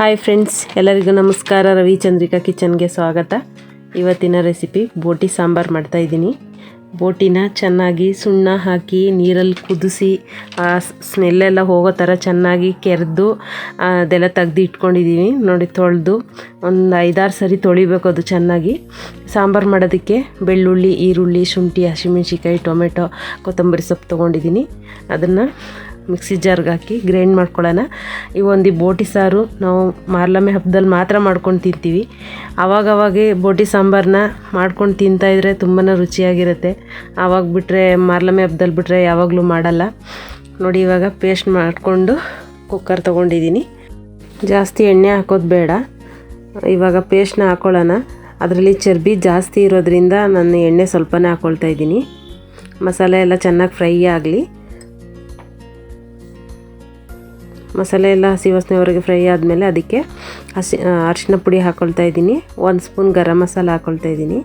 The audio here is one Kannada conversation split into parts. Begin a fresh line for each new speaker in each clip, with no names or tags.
ಹಾಯ್ ಫ್ರೆಂಡ್ಸ್ ಎಲ್ಲರಿಗೂ ನಮಸ್ಕಾರ. ರವಿಚಂದ್ರಿಕಾ ಕಿಚನ್ಗೆ ಸ್ವಾಗತ. ಇವತ್ತಿನ ರೆಸಿಪಿ ಬೋಟಿ ಸಾಂಬಾರು ಮಾಡ್ತಾಯಿದ್ದೀನಿ ಬೋಟಿನ ಚೆನ್ನಾಗಿ ಸುಣ್ಣ ಹಾಕಿ, ನೀರಲ್ಲಿ ಕುದಿಸಿ, ಆ ಸ್ಮೆಲ್ಲೆಲ್ಲ ಹೋಗೋ ಥರ ಚೆನ್ನಾಗಿ ಕೆರೆದು ಅದೆಲ್ಲ ತೆಗ್ದು ಇಟ್ಕೊಂಡಿದ್ದೀನಿ ನೋಡಿ ತೊಳೆದು ಒಂದು ಐದಾರು ಸರಿ ತೊಳಿಬೇಕು ಅದು ಚೆನ್ನಾಗಿ. ಸಾಂಬಾರು ಮಾಡೋದಕ್ಕೆ ಬೆಳ್ಳುಳ್ಳಿ, ಈರುಳ್ಳಿ, ಶುಂಠಿ ಹಸಿಮೆಣ್ಸಿಕಾಯಿ ಟೊಮೆಟೊ, ಕೊತ್ತಂಬರಿ ಸೊಪ್ಪು ತೊಗೊಂಡಿದ್ದೀನಿ ಅದನ್ನು ಮಿಕ್ಸಿ ಜಾರ್ಗೆ ಹಾಕಿ ಗ್ರೈಂಡ್ ಮಾಡ್ಕೊಳ್ಳೋಣ. ಈ ಒಂದು ಬೋಟಿ ಸಾರು ನಾವು ಮಾರ್ಲಮ್ಮೆ ಹಬ್ಬದಲ್ಲಿ ಮಾತ್ರ ಮಾಡ್ಕೊಂಡು ತಿಂತೀವಿ. ಆವಾಗವಾಗೆ ಬೋಟಿ ಸಾಂಬಾರನ್ನ ಮಾಡ್ಕೊಂಡು ತಿಂತಾಯಿದ್ರೆ ತುಂಬಾ ರುಚಿಯಾಗಿರುತ್ತೆ. ಆವಾಗ ಬಿಟ್ಟರೆ ಮಾರ್ಲಮ್ಮೆ ಹಬ್ಬದಲ್ಲಿ ಬಿಟ್ಟರೆ ಯಾವಾಗಲೂ ಮಾಡಲ್ಲ. ನೋಡಿ, ಇವಾಗ ಪೇಸ್ಟ್ ಮಾಡಿಕೊಂಡು ಕುಕ್ಕರ್ ತೊಗೊಂಡಿದ್ದೀನಿ. ಜಾಸ್ತಿ ಎಣ್ಣೆ ಹಾಕೋದು ಬೇಡ. ಇವಾಗ ಪೇಸ್ಟ್ನ ಹಾಕ್ಕೊಳ್ಳೋಣ ಅದರಲ್ಲಿ ಚರ್ಬಿ ಜಾಸ್ತಿ ಇರೋದ್ರಿಂದ ನಾನು ಎಣ್ಣೆ ಸ್ವಲ್ಪನೇ ಹಾಕ್ಕೊಳ್ತಾ ಇದ್ದೀನಿ. ಮಸಾಲೆ ಎಲ್ಲ ಚೆನ್ನಾಗಿ ಫ್ರೈ ಆಗಲಿ. ಮಸಾಲೆ ಎಲ್ಲ ಹಸಿ ವಾಸನೆವರೆಗೆ ಫ್ರೈ ಆದಮೇಲೆ ಅದಕ್ಕೆ ಹಸಿ ಅರಿಶಿನ ಪುಡಿ ಹಾಕ್ಕೊಳ್ತಾ ಇದ್ದೀನಿ. ಒಂದು ಸ್ಪೂನ್ ಗರಂ ಮಸಾಲ ಹಾಕ್ಕೊಳ್ತಾ ಇದ್ದೀನಿ.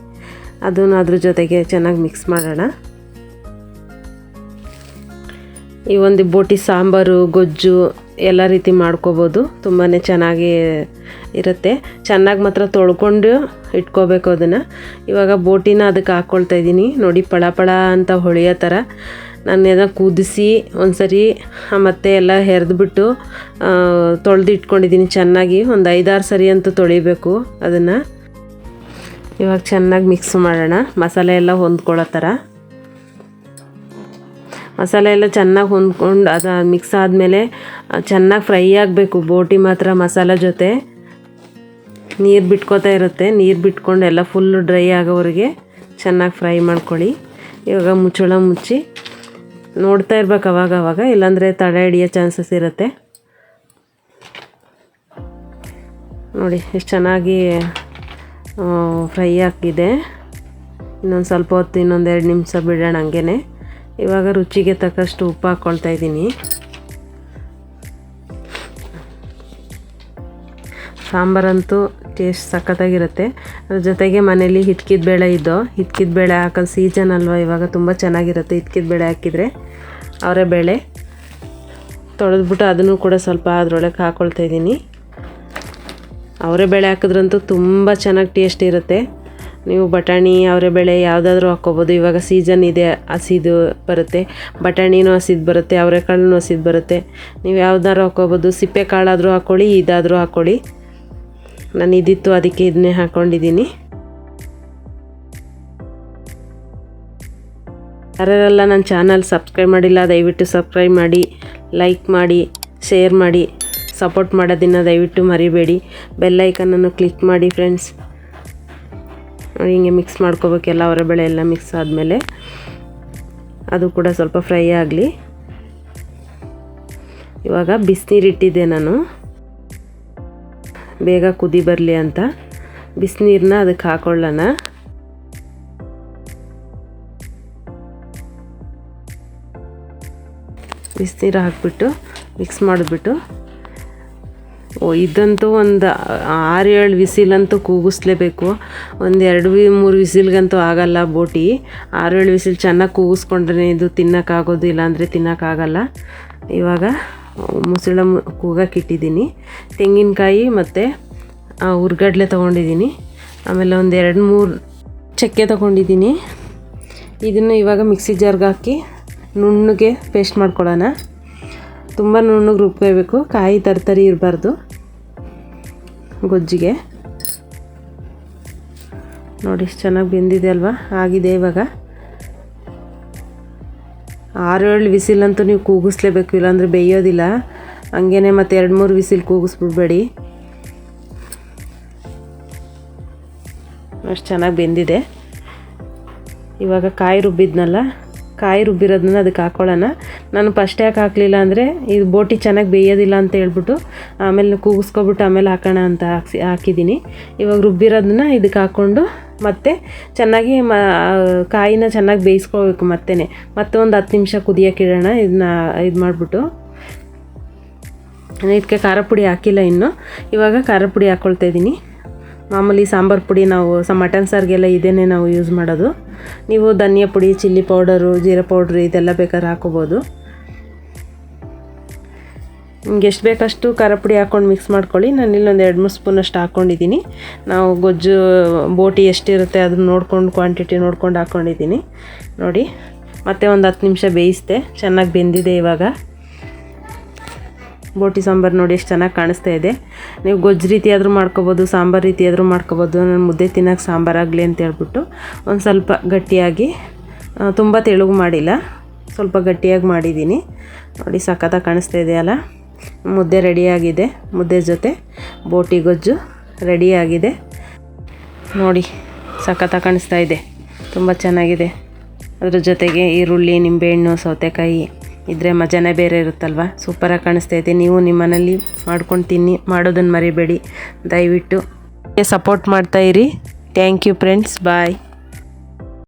ಅದನ್ನು ಅದ್ರ ಜೊತೆಗೆ ಚೆನ್ನಾಗಿ ಮಿಕ್ಸ್ ಮಾಡೋಣ. ಈ ಒಂದು ಬೋಟಿ ಸಾಂಬಾರು, ಗೊಜ್ಜು ಎಲ್ಲ ರೀತಿ ಮಾಡ್ಕೋಬೋದು. ತುಂಬಾ ಚೆನ್ನಾಗಿ ಇರುತ್ತೆ. ಚೆನ್ನಾಗಿ ಮಾತ್ರ ತೊಳ್ಕೊಂಡು ಇಟ್ಕೋಬೇಕು ಅದನ್ನು. ಇವಾಗ ಬೋಟಿನ ಅದಕ್ಕೆ ಹಾಕ್ಕೊಳ್ತಾ ಇದ್ದೀನಿ. ನೋಡಿ ಪಳ ಪಳ ಅಂತ ಹೊಳೆಯೋ ಥರ. ನಾನು ಅದನ್ನು ಕುದಿಸಿ ಒಂದು ಸರಿ ಮತ್ತೆ ಎಲ್ಲ ಹೆರೆದ್ಬಿಟ್ಟು ತೊಳೆದು ಇಟ್ಕೊಂಡಿದ್ದೀನಿ ಚೆನ್ನಾಗಿ. ಒಂದು ಐದಾರು ಸರಿ ಅಂತೂ ತೊಳಿಬೇಕು ಅದನ್ನು. ಇವಾಗ ಚೆನ್ನಾಗಿ ಮಿಕ್ಸ್ ಮಾಡೋಣ. ಮಸಾಲೆ ಎಲ್ಲ ಹೊಂದ್ಕೊಳ್ಳೋ ಥರ. ಮಸಾಲೆ ಎಲ್ಲ ಚೆನ್ನಾಗಿ ಹೊಂದ್ಕೊಂಡು ಅದು ಮಿಕ್ಸ್ ಆದಮೇಲೆ ಚೆನ್ನಾಗಿ ಫ್ರೈ ಆಗಬೇಕು. ಬೋಟಿ ಮಾತ್ರ ಮಸಾಲೆ ಜೊತೆ. ನೀರು ಬಿಟ್ಕೋತಾ ಇರುತ್ತೆ. ನೀರು ಬಿಟ್ಕೊಂಡು ಎಲ್ಲ ಫುಲ್ಲು ಡ್ರೈ ಆಗೋವರೆಗೆ ಚೆನ್ನಾಗಿ ಫ್ರೈ ಮಾಡ್ಕೊಳ್ಳಿ. ಇವಾಗ ಮುಚ್ಚಳ ಮುಚ್ಚಿ ನೋಡ್ತಾ ಇರ್ಬೇಕು ಅವಾಗ ಅವಾಗ, ಇಲ್ಲಾಂದರೆ ತಡೆ ಹಿಡಿಯೋ ಚಾನ್ಸಸ್ ಇರುತ್ತೆ. ನೋಡಿ, ಎಷ್ಟು ಚೆನ್ನಾಗಿ ಫ್ರೈ ಹಾಕಿದೆ ಇನ್ನೊಂದು ಸ್ವಲ್ಪ ಹೊತ್ತು, ಇನ್ನೊಂದು ಎರಡು ನಿಮಿಷ ಬಿಡೋಣ ಹಂಗೆ ಇವಾಗ ರುಚಿಗೆ ತಕ್ಕಷ್ಟು ಉಪ್ಪು ಹಾಕ್ಕೊಳ್ತಾ ಇದ್ದೀನಿ. ಸಾಂಬಾರಂತೂ ಟೇಸ್ಟ್ ಸಖತ್ತಾಗಿರುತ್ತೆ. ಅದ್ರ ಜೊತೆಗೆ ಮನೇಲಿ ಹಿಟ್ಕಿದ ಬೇಳೆ ಇದ್ದೋ, ಹಿಟ್ಕಿದ ಬೇಳೆ ಹಾಕೋದು ಸೀಸನ್ ಅಲ್ವಾ, ಇವಾಗ ತುಂಬ ಚೆನ್ನಾಗಿರುತ್ತೆ ಹಿಟ್ಕಿದ ಬೇಳೆ ಹಾಕಿದರೆ. ಅವರೇ ಬೇಳೆ. ತೊಳೆದ್ಬಿಟ್ಟು ಅದನ್ನು ಕೂಡ ಸ್ವಲ್ಪ ಅದರೊಳಗೆ ಹಾಕ್ಕೊಳ್ತಾ ಇದ್ದೀನಿ. ಅವರೇ ಬೇಳೆ ಹಾಕಿದ್ರಂತೂ ತುಂಬ ಚೆನ್ನಾಗಿ ಟೇಸ್ಟ್ ಇರುತ್ತೆ. ನೀವು ಬಟಾಣಿ ಅವರೆಬೇಳೆ ಯಾವುದಾದ್ರೂ ಹಾಕ್ಕೋಬೋದು. ಇವಾಗ ಸೀಸನ್ ಇದೆ, ಹಸಿದು ಬರುತ್ತೆ. ಬಟಾಣಿನೂ ಹಸಿದು ಬರುತ್ತೆ, ಅವರೆಕಾಳನ್ನು ಹಸಿದು ಬರುತ್ತೆ. ನೀವು ಯಾವ್ದಾದ್ರು ಹಾಕ್ಕೋಬೋದು. ಸಿಪ್ಪೆ ಕಾಳಾದರೂ ಹಾಕ್ಕೊಳ್ಳಿ ಇದಾದರೂ ಹಾಕ್ಕೊಳ್ಳಿ ನಾನು ಇದಿತ್ತು, ಅದಕ್ಕೆ ಇದನ್ನೇ ಹಾಕ್ಕೊಂಡಿದ್ದೀನಿ ಯಾರೆಲ್ಲ ನನ್ನ ಚಾನಲ್ ಸಬ್ಸ್ಕ್ರೈಬ್ ಮಾಡಿಲ್ಲ, ದಯವಿಟ್ಟು ಸಬ್ಸ್ಕ್ರೈಬ್ ಮಾಡಿ, ಲೈಕ್ ಮಾಡಿ, ಶೇರ್ ಮಾಡಿ, ಸಪೋರ್ಟ್ ಮಾಡೋದನ್ನು ದಯವಿಟ್ಟು ಮರಿಬೇಡಿ. ಬೆಲ್ಲೈಕನನ್ನು ಕ್ಲಿಕ್ ಮಾಡಿ ಫ್ರೆಂಡ್ಸ್. ಹಿಂಗೆ ಮಿಕ್ಸ್ ಮಾಡ್ಕೋಬೇಕೆಲ್ಲ ಅವರ ಬೆಳೆ ಎಲ್ಲ ಮಿಕ್ಸ್ ಆದಮೇಲೆ. ಅದು ಕೂಡ ಸ್ವಲ್ಪ ಫ್ರೈ ಆಗಲಿ. ಇವಾಗ ಬಿಸಿನೀರು ಇಟ್ಟಿದ್ದೆ ನಾನು. ಬೇಗ ಕುದಿ ಬರಲಿ ಅಂತ. ಬಿಸಿನೀರನ್ನ ಅದಕ್ಕೆ ಹಾಕೊಳ್ಳೋಣ. ಬಿಸಿನೀರು ಹಾಕ್ಬಿಟ್ಟು ಮಿಕ್ಸ್ ಮಾಡಿಬಿಟ್ಟು. ಓ, ಇದಂತೂ ಒಂದು ಆರು ಏಳು ವಿಸಿಲಂತೂ ಕೂಗಿಸ್ಲೇಬೇಕು. ಒಂದು ಎರಡು ವಿ, ಮೂರು ವಿಸಿಲ್ಗಂತೂ ಆಗಲ್ಲ ಬೋಟಿ. ಆರು ಏಳು ವಿಸಿಲ್ ಚೆನ್ನಾಗಿ ಕೂಗಿಸ್ಕೊಂಡ್ರೆ ಇದು ತಿನ್ನೋಕ್ಕಾಗೋದು ಇಲ್ಲಾಂದರೆ ತಿನ್ನೋಕ್ಕಾಗಲ್ಲ. ಇವಾಗ ಮುಸುಳ ಕೂಗಕ್ಕಿಟ್ಟಿದ್ದೀನಿ ತೆಂಗಿನಕಾಯಿ ಮತ್ತು ಹುರ್ಗಡ್ಲೆ ತೊಗೊಂಡಿದ್ದೀನಿ. ಆಮೇಲೆ ಒಂದು ಎರಡು ಮೂರು ಚಕ್ಕೆ ತೊಗೊಂಡಿದ್ದೀನಿ. ಇದನ್ನು ಇವಾಗ ಮಿಕ್ಸಿ ಜಾರ್ಗೆ ಹಾಕಿ ನುಣ್ಣಗೆ ಪೇಸ್ಟ್ ಮಾಡ್ಕೊಳ್ಳೋಣ ತುಂಬ ನುಣ್ಣಗೆ ರುಬ್ಕೋಬೇಕು ಕಾಯಿ ತರ್ತರಿ ಇರಬಾರ್ದು. ಗೊಜ್ಜಿಗೆ. ನೋಡಿ ಚೆನ್ನಾಗಿ ಬೆಂದಿದೆ ಅಲ್ವಾ? ಆಗಿದೆ ಇವಾಗ. ಆರು ಏಳು ವಿಸಿಲಂತೂ ನೀವು ಕೂಗಿಸ್ಲೇಬೇಕು, ಇಲ್ಲಾಂದರೆ ಬೇಯೋದಿಲ್ಲ. ಹಂಗೇ ಮತ್ತು ಎರಡು ಮೂರು ವಿಸಿಲ್ ಕೂಗಿಸ್ಬಿಡ್ಬೇಡಿ. ಅಷ್ಟು ಚೆನ್ನಾಗಿ ಬೆಂದಿದೆ. ಇವಾಗ ಕಾಯಿ ರುಬ್ಬಿದ್ನಲ್ಲ, ಕಾಯಿ ರುಬ್ಬಿರೋದನ್ನ ಅದಕ್ಕೆ ಹಾಕೊಳ್ಳೋಣ. ನಾನು ಫಸ್ಟ್ ಯಾಕೆ ಹಾಕಲಿಲ್ಲ ಅಂದರೆ, ಇದು ಬೋಟಿ ಚೆನ್ನಾಗಿ ಬೇಯೋದಿಲ್ಲ ಅಂತ ಹೇಳ್ಬಿಟ್ಟು, ಆಮೇಲೆ ಕೂಗಿಸ್ಕೊಬಿಟ್ಟು ಆಮೇಲೆ ಹಾಕೋಣ ಅಂತ ಹಾಕ್ಸಿ ಹಾಕಿದ್ದೀನಿ. ಇವಾಗ ರುಬ್ಬಿರೋದನ್ನ ಇದಕ್ಕೆ ಹಾಕ್ಕೊಂಡು ಮತ್ತೆ ಚೆನ್ನಾಗಿ ಮ, ಕಾಯಿನ ಚೆನ್ನಾಗಿ ಬೇಯಿಸ್ಕೋಬೇಕು ಮತ್ತೆ ಮತ್ತೆ ಒಂದು ಹತ್ತು ನಿಮಿಷ ಕುದಿಯೋಕ್ಕಿಡೋಣ ಇದನ್ನ ಇದು ಮಾಡಿಬಿಟ್ಟು. ಇದಕ್ಕೆ ಖಾರ ಪುಡಿ ಹಾಕಿಲ್ಲ ಇನ್ನು. ಇವಾಗ ಖಾರ ಪುಡಿ ಹಾಕ್ಕೊಳ್ತಾ ಇದ್ದೀನಿ. ಮಾಮೂಲಿ ಸಾಂಬಾರು ಪುಡಿ ನಾವು, ಸ, ಮಟನ್ ಸಾರಿಗೆಲ್ಲ ಇದೇನೆ ನಾವು ಯೂಸ್ ಮಾಡೋದು. ನೀವು ಧನಿಯಾ ಪುಡಿ, ಚಿಲ್ಲಿ ಪೌಡರು, ಜೀರಾ ಪೌಡ್ರು ಇದೆಲ್ಲ ಬೇಕಾದ್ರೆ ಹಾಕೋಬೋದು. ನಿಮ್ಗೆ ಎಷ್ಟು ಬೇಕಷ್ಟು ಖಾರ ಪುಡಿ ಹಾಕ್ಕೊಂಡು ಮಿಕ್ಸ್ ಮಾಡ್ಕೊಳ್ಳಿ. ನಾನು ಇಲ್ಲೊಂದು ಎರಡು ಮೂರು ಸ್ಪೂನಷ್ಟು ಹಾಕ್ಕೊಂಡಿದ್ದೀನಿ ನಾವು ಗೊಜ್ಜು, ಬೋಟಿ ಎಷ್ಟಿರುತ್ತೆ ಅದನ್ನ ನೋಡ್ಕೊಂಡು ಕ್ವಾಂಟಿಟಿ ನೋಡ್ಕೊಂಡು ಹಾಕ್ಕೊಂಡಿದ್ದೀನಿ ನೋಡಿ, ಮತ್ತೆ ಒಂದು ಹತ್ತು ನಿಮಿಷ ಬೇಯಿಸಿದೆ. ಚೆನ್ನಾಗಿ ಬೆಂದಿದೆ ಇವಾಗ. ಬೋಟಿ ಸಾಂಬಾರು ನೋಡಿ ಎಷ್ಟು ಚೆನ್ನಾಗಿ ಕಾಣಿಸ್ತಾ ಇದೆ. ನೀವು ಗೊಜ್ಜು ರೀತಿ ಆದರೂ ಮಾಡ್ಕೊಬೋದು, ಸಾಂಬಾರು ರೀತಿ ಆದರೂ ಮಾಡ್ಕೊಬೋದು. ನಾನು ಮುದ್ದೆ ತಿನ್ನೋಕೆ ಸಾಂಬಾರಾಗಲಿ ಅಂತ ಹೇಳ್ಬಿಟ್ಟು ಒಂದು ಸ್ವಲ್ಪ ಗಟ್ಟಿಯಾಗಿ ತುಂಬ ತೆಳುಗು ಮಾಡಿಲ್ಲ. ಸ್ವಲ್ಪ ಗಟ್ಟಿಯಾಗಿ ಮಾಡಿದ್ದೀನಿ. ನೋಡಿ, ಸಖತ್ತಾಗಿ ಕಾಣಿಸ್ತಾ ಇದೆಯಲ್ಲ ಮುದ್ದೆ ರೆಡಿಯಾಗಿದೆ. ಮುದ್ದೆ ಜೊತೆ ಬೋಟಿ ಗೊಜ್ಜು ರೆಡಿಯಾಗಿದೆ. ನೋಡಿ, ಸಖತ್ತಾಗಿ ಕಾಣಿಸ್ತಾ ಇದೆ. ತುಂಬ ಚೆನ್ನಾಗಿದೆ. ಅದ್ರ ಜೊತೆಗೆ ಈರುಳ್ಳಿ, ನಿಂಬೆಹಣ್ಣು, ಸೌತೆಕಾಯಿ ಇದ್ರೆ ಮಜಾನೇ ಬೇರೆ ಇರುತ್ತಲ್ವ? ಸೂಪರಾಗಿ ಕಾಣಿಸ್ತಾ ಇದೆ. ನೀವು ನಿಮ್ಮ ಮನೇಲಿ ಮಾಡ್ಕೊಂಡು ತಿನ್ನಿ. ಮಾಡೋದನ್ನು ಮರಿಬೇಡಿ. ದಯವಿಟ್ಟು. ಸಪೋರ್ಟ್ ಮಾಡ್ತಾಯಿರಿ ಥ್ಯಾಂಕ್ ಯು ಫ್ರೆಂಡ್ಸ್ ಬಾಯ್